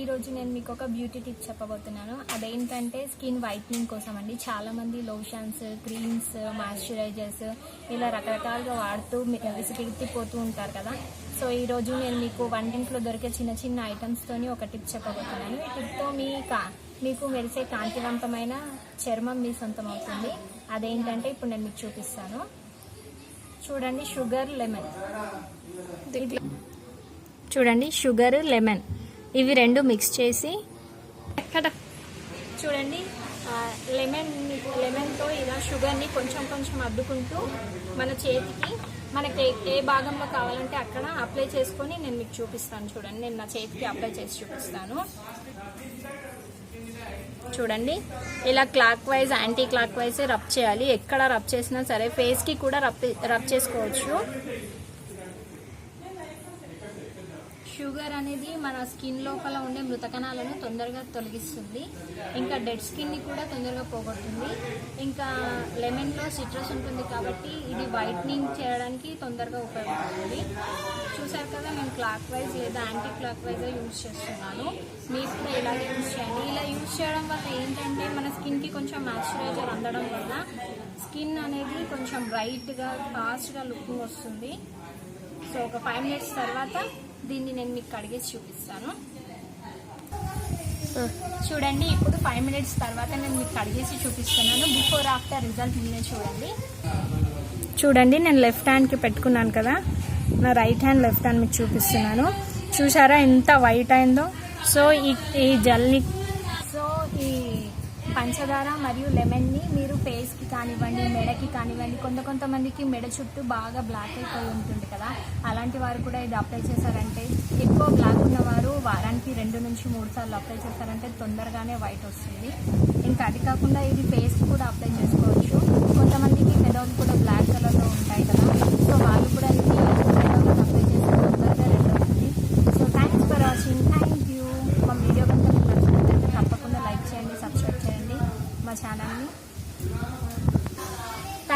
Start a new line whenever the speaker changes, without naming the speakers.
ఈరోజు నేను మీకు ఒక బ్యూటీ టిప్ చెప్పబోతున్నాను. అదేంటంటే స్కిన్ వైట్నింగ్ కోసం అండి. చాలామంది లోషన్స్ క్రీమ్స్ మాయిశ్చరైజర్స్ ఇలా రకరకాలుగా వాడుతూ మీ- విసిగిపోతూ ఉంటారు కదా. సో ఈరోజు నేను మీకు వంటింట్లో దొరికే చిన్న చిన్న ఐటమ్స్తోని ఒక టిప్ చెప్పబోతున్నాను. ఈ టిప్తో మీ కా మీకు మెరిసే కాంతివంతమైన చర్మం మీ సొంతం అవుతుంది. అదేంటంటే ఇప్పుడు నేను మీకు చూపిస్తాను. చూడండి షుగర్ లెమన్ చూడండి షుగర్ లెమన్ ఇవి రెండు మిక్స్ చేసి చూడండి లెమన్ లెమన్తో ఇలా షుగర్ని కొంచెం కొంచెం అద్దుకుంటూ మన చేతికి మనకి ఏ- ఏ భాగంలో కావాలంటే అక్కడ అప్లై చేసుకొని నేను మీకు చూపిస్తాను చూడండి. నేను నా చేతికి అప్లై చేసి చూపిస్తాను. చూడండి ఇలా clockwise anti clock wise rub చేయాలి. ఎక్కడ రబ్ చేసినా సరే ఫేస్కి కూడా రబ్ రబ్ చేసుకోవచ్చు. షుగర్ అనేది మన స్కిన్ లోపల ఉండే మృతకణాలను తొందరగా తొలగిస్తుంది. ఇంకా డెడ్ స్కిన్ని కూడా తొందరగా పోగొడుతుంది. ఇంకా లెమన్లో సిట్రస్ ఉంటుంది కాబట్టి ఇది వైట్నింగ్ చేయడానికి తొందరగా ఉపయోగపడుతుంది. చూసారు కదా నేను క్లాక్ వైజ్ లేదా యాంటీ క్లాక్ వైజ్గా యూజ్ చేస్తున్నాను. మీరు కూడా ఇలాగే యూజ్ చేయండి. ఇలా యూజ్ చేయడం వల్ల ఏంటంటే మన స్కిన్కి కొంచెం మాయిశ్చరైజర్ అందడం వల్ల స్కిన్ అనేది కొంచెం బ్రైట్గా ఫాస్ట్గా లుకింగ్ వస్తుంది. సో ఒక ఫైవ్ మినిట్స్ తర్వాత దీన్ని నేను మీకు కడిగేసి చూపిస్తాను. చూడండి ఇప్పుడు ఫైవ్ మినిట్స్ తర్వాత నేను మీకు కడిగేసి చూపిస్తున్నాను. బిఫోర్ ఆఫ్టర్ రిజల్ట్ మీరే చూడండి. చూడండి నేను లెఫ్ట్ హ్యాండ్కి పెట్టుకున్నాను కదా. నా రైట్ హ్యాండ్ లెఫ్ట్ హ్యాండ్ మీకు చూపిస్తున్నాను. చూసారా ఎంత వైట్ అయిందో? సో ఈ ఈ జెల్ని పంచదార మరియు లెమన్ని మీరు ఫేస్కి కానివ్వండి మెడకి కానివ్వండి కొంత కొంతమందికి మెడ చుట్టూ బాగా బ్లాక్ అయిపోయి ఉంటుంది కదా. అలాంటి వారు కూడా ఇది అప్లై చేశారంటే ఎక్కువ బ్లాక్ ఉన్నవారు వారానికి రెండు నుంచి మూడు సార్లు అప్లై చేశారంటే తొందరగానే వైట్ వస్తుంది. ఇంకా అది కాకుండా ఇది ఫేస్ కూడా అప్లై చేసుకోవచ్చు. కొంతమందికి పెద్ద